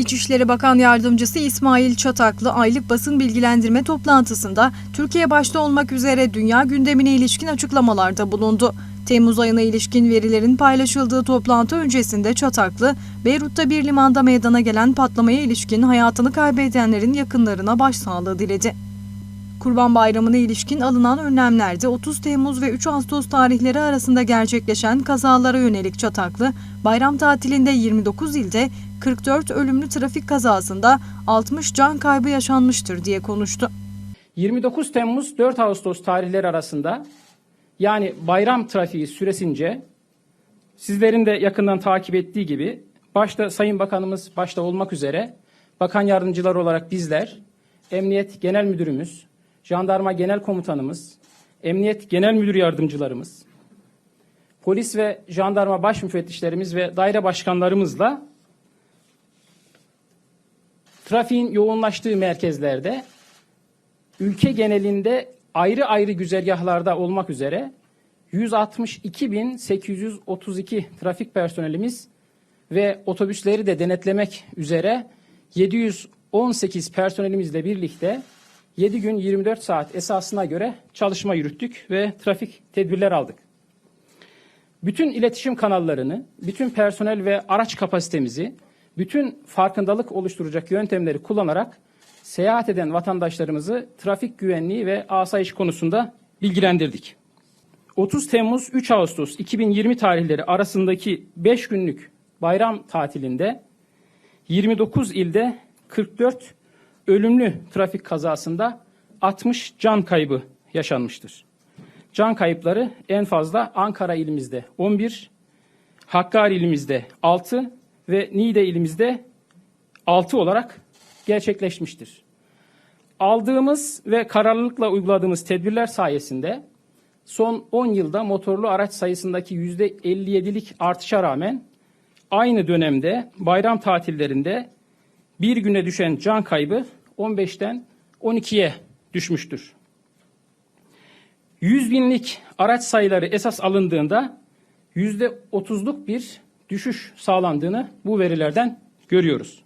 İçişleri Bakan Yardımcısı İsmail Çataklı aylık basın bilgilendirme toplantısında Türkiye başta olmak üzere dünya gündemine ilişkin açıklamalarda bulundu. Temmuz ayına ilişkin verilerin paylaşıldığı toplantı öncesinde Çataklı, Beyrut'ta bir limanda meydana gelen patlamaya ilişkin hayatını kaybedenlerin yakınlarına başsağlığı diledi. Kurban Bayramı'na ilişkin alınan önlemlerde 30 Temmuz ve 3 Ağustos tarihleri arasında gerçekleşen kazalara yönelik Çataklı, bayram tatilinde 29 ilde 44 ölümlü trafik kazasında 60 can kaybı yaşanmıştır diye konuştu. 29 Temmuz 4 Ağustos tarihleri arasında yani bayram trafiği süresince sizlerin de yakından takip ettiği gibi başta Sayın Bakanımız başta olmak üzere bakan yardımcılar olarak bizler, Emniyet Genel Müdürümüz, Jandarma Genel Komutanımız, Emniyet Genel Müdür Yardımcılarımız, polis ve jandarma baş müfettişlerimiz ve daire başkanlarımızla trafiğin yoğunlaştığı merkezlerde ülke genelinde ayrı ayrı güzergahlarda olmak üzere 162.832 trafik personelimiz ve otobüsleri de denetlemek üzere 718 personelimizle birlikte 7 gün 24 saat esasına göre çalışma yürüttük ve trafik tedbirler aldık. Bütün iletişim kanallarını, bütün personel ve araç kapasitemizi, bütün farkındalık oluşturacak yöntemleri kullanarak seyahat eden vatandaşlarımızı trafik güvenliği ve asayiş konusunda bilgilendirdik. 30 Temmuz 3 Ağustos 2020 tarihleri arasındaki 5 günlük bayram tatilinde 29 ilde 44 ölümlü trafik kazasında 60 can kaybı yaşanmıştır. Can kayıpları en fazla Ankara ilimizde 11, Hakkari ilimizde 6 ve Niğde ilimizde 6 olarak gerçekleşmiştir. Aldığımız ve kararlılıkla uyguladığımız tedbirler sayesinde son 10 yılda motorlu araç sayısındaki %57'lik artışa rağmen aynı dönemde bayram tatillerinde bir güne düşen can kaybı 15'ten 12'ye düşmüştür. 100 binlik araç sayıları esas alındığında %30'luk bir düşüş sağlandığını bu verilerden görüyoruz.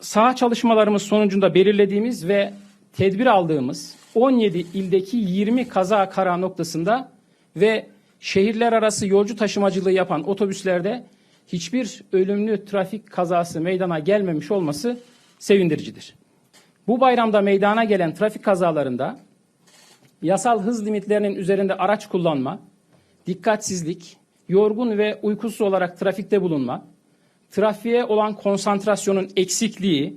Saha çalışmalarımız sonucunda belirlediğimiz ve tedbir aldığımız 17 ildeki 20 kaza kara noktasında ve şehirler arası yolcu taşımacılığı yapan otobüslerde hiçbir ölümlü trafik kazası meydana gelmemiş olması sevindiricidir. Bu bayramda meydana gelen trafik kazalarında yasal hız limitlerinin üzerinde araç kullanma, dikkatsizlik, yorgun ve uykusuz olarak trafikte bulunma, trafiğe olan konsantrasyonun eksikliği,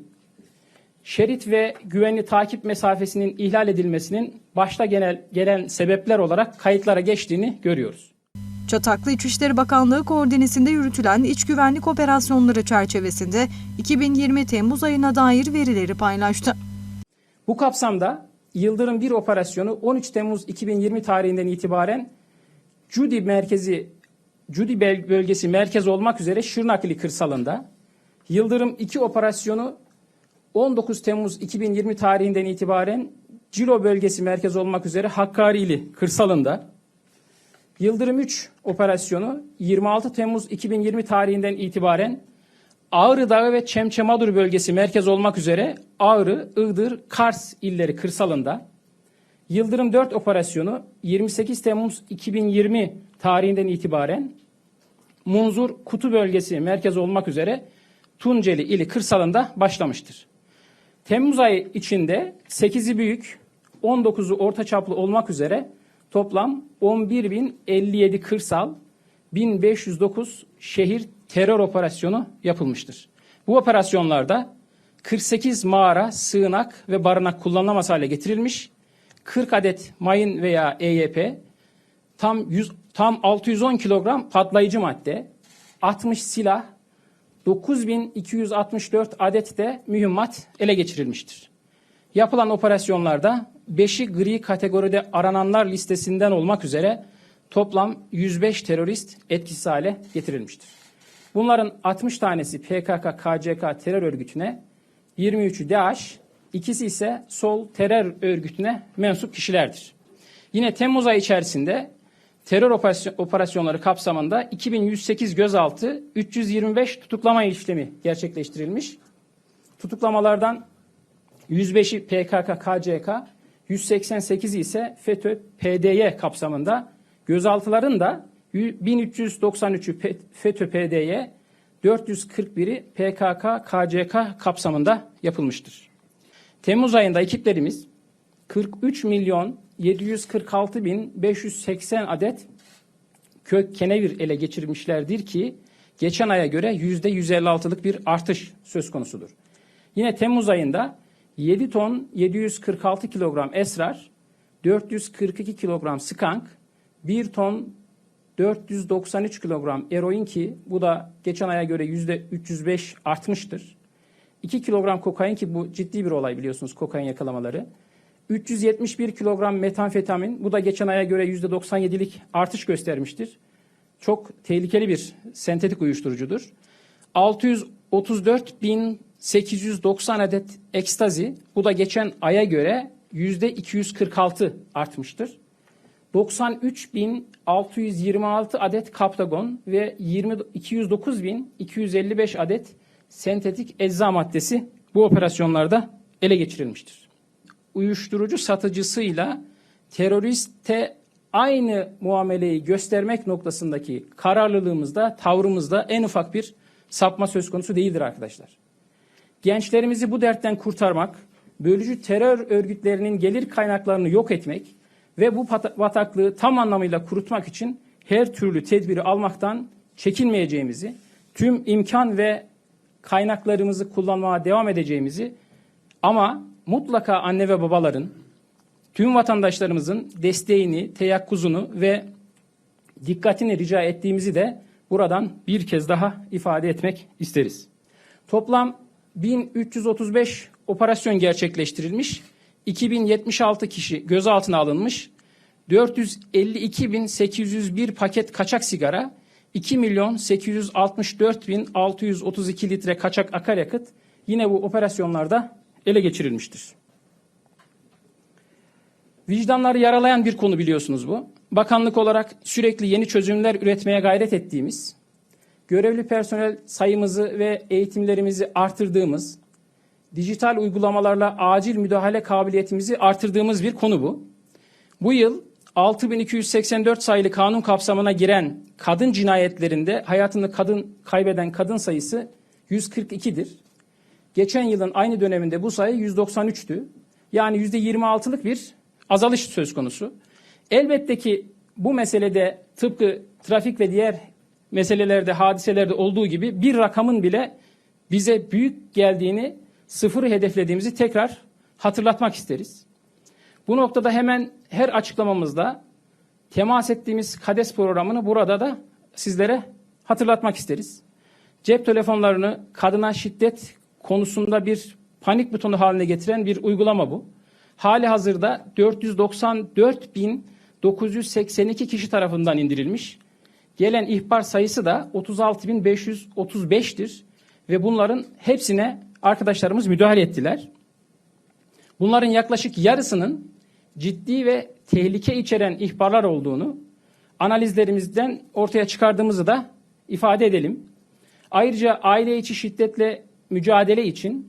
şerit ve güvenli takip mesafesinin ihlal edilmesinin başta genel gelen sebepler olarak kayıtlara geçtiğini görüyoruz. Çataklı İçişleri Bakanlığı koordinesinde yürütülen iç güvenlik operasyonları çerçevesinde 2020 Temmuz ayına dair verileri paylaştı. Bu kapsamda Yıldırım 1 operasyonu 13 Temmuz 2020 tarihinden itibaren Cudi merkezi Cudi bölgesi merkez olmak üzere Şırnaklı kırsalında, Yıldırım 2 operasyonu 19 Temmuz 2020 tarihinden itibaren Cilo bölgesi merkez olmak üzere Hakkari'li kırsalında, Yıldırım 3 operasyonu 26 Temmuz 2020 tarihinden itibaren Ağrı Dağı ve Çemçemadur bölgesi merkez olmak üzere Ağrı, Iğdır, Kars illeri kırsalında, Yıldırım 4 operasyonu 28 Temmuz 2020 tarihinden itibaren Munzur Kutu bölgesi merkez olmak üzere Tunceli ili kırsalında başlamıştır. Temmuz ayı içinde 8'i büyük, 19'u orta çaplı olmak üzere toplam 11.057 kırsal, 1509 şehir terör operasyonu yapılmıştır. Bu operasyonlarda 48 mağara, sığınak ve barınak kullanılamaz hale getirilmiş, 40 adet mayın veya EYP, tam 100, tam 610 kilogram patlayıcı madde, 60 silah, 9264 adet de mühimmat ele geçirilmiştir. Yapılan operasyonlarda 5'i gri kategoride arananlar listesinden olmak üzere toplam 105 terörist etkisiz hale getirilmiştir. Bunların 60 tanesi PKK-KCK terör örgütüne, 23'ü DAEŞ, ikisi ise sol terör örgütüne mensup kişilerdir. Yine Temmuz ayı içerisinde terör operasyonları kapsamında 2108 gözaltı, 325 tutuklama işlemi gerçekleştirilmiş. Tutuklamalardan 105'i PKK, KCK, 188'i ise FETÖ, PDY kapsamında, gözaltıların da 1393'ü FETÖ, PDY, 441'i PKK, KCK kapsamında yapılmıştır. Temmuz ayında ekiplerimiz 43 milyon 746 bin 580 adet kök kenevir ele geçirmişlerdir ki geçen aya göre yüzde 156'lık bir artış söz konusudur. Yine Temmuz ayında 7 ton 746 kilogram esrar, 442 kilogram skank, 1 ton 493 kilogram eroin ki bu da geçen aya göre yüzde 305 artmıştır. 2 kilogram kokain ki bu ciddi bir olay biliyorsunuz kokain yakalamaları. 371 kilogram metamfetamin bu da geçen aya göre %97'lik artış göstermiştir. Çok tehlikeli bir sentetik uyuşturucudur. 634.890 adet ekstazi bu da geçen aya göre %246 artmıştır. 93.626 adet kaptagon ve 20 209.255 adet sentetik ecza maddesi bu operasyonlarda ele geçirilmiştir. Uyuşturucu satıcısıyla teröriste aynı muameleyi göstermek noktasındaki kararlılığımızda, tavrımızda en ufak bir sapma söz konusu değildir arkadaşlar. Gençlerimizi bu dertten kurtarmak, bölücü terör örgütlerinin gelir kaynaklarını yok etmek ve bu bataklığı tam anlamıyla kurutmak için her türlü tedbiri almaktan çekinmeyeceğimizi, tüm imkan ve kaynaklarımızı kullanmaya devam edeceğimizi ama mutlaka anne ve babaların, tüm vatandaşlarımızın desteğini, teyakkuzunu ve dikkatini rica ettiğimizi de buradan bir kez daha ifade etmek isteriz. Toplam 1335 operasyon gerçekleştirilmiş, 2076 kişi gözaltına alınmış, 452.801 paket kaçak sigara, 2 milyon 864 bin 632 litre kaçak akaryakıt yine bu operasyonlarda ele geçirilmiştir. Vicdanları yaralayan bir konu biliyorsunuz bu. Bakanlık olarak sürekli yeni çözümler üretmeye gayret ettiğimiz, görevli personel sayımızı ve eğitimlerimizi artırdığımız, dijital uygulamalarla acil müdahale kabiliyetimizi artırdığımız bir konu bu. Bu yıl 6284 sayılı kanun kapsamına giren kadın cinayetlerinde hayatını kadın kaybeden kadın sayısı 142'dir. Geçen yılın aynı döneminde bu sayı 193'tü. Yani %26'lık bir azalış söz konusu. Elbette ki bu meselede tıpkı trafik ve diğer meselelerde, hadiselerde olduğu gibi bir rakamın bile bize büyük geldiğini, sıfırı hedeflediğimizi tekrar hatırlatmak isteriz. Bu noktada hemen her açıklamamızda temas ettiğimiz KADES programını burada da sizlere hatırlatmak isteriz. Cep telefonlarını kadına şiddet konusunda bir panik butonu haline getiren bir uygulama bu. Hali hazırda 494.982 kişi tarafından indirilmiş. Gelen ihbar sayısı da 36.535'tir ve bunların hepsine arkadaşlarımız müdahale ettiler. Bunların yaklaşık yarısının ciddi ve tehlike içeren ihbarlar olduğunu analizlerimizden ortaya çıkardığımızı da ifade edelim. Ayrıca aile içi şiddetle mücadele için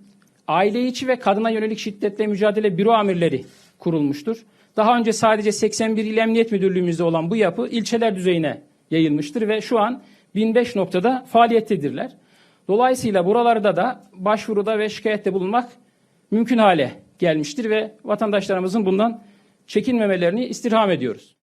aile içi ve kadına yönelik şiddetle mücadele büro amirleri kurulmuştur. Daha önce sadece 81 İl Emniyet Müdürlüğümüzde olan bu yapı ilçeler düzeyine yayılmıştır ve şu an 1005 noktada faaliyettedirler. Dolayısıyla buralarda da başvuruda ve şikayette bulunmak mümkün hale gelmiştir ve vatandaşlarımızın bundan çekinmemelerini istirham ediyoruz.